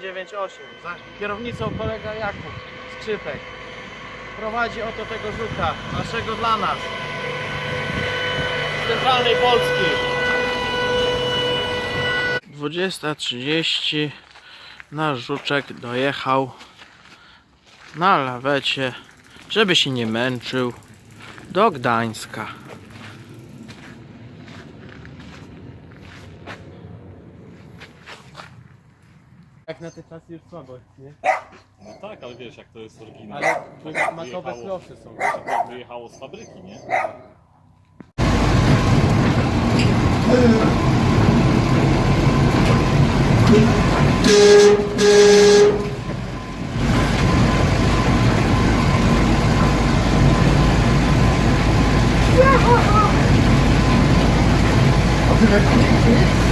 98. Za kierownicą kolega Jakub Skrzypek. Prowadzi oto tego żuka, naszego dla nas, z centralnej Polski. 20.30 nasz żuczek dojechał na lawecie, żeby się nie męczył, do Gdańska. Jak na te czasy już słabo, nie? No tak, ale wiesz jak to jest oryginał. Ale Tak makowe są. tak wyjechało z fabryki, nie? 危ない。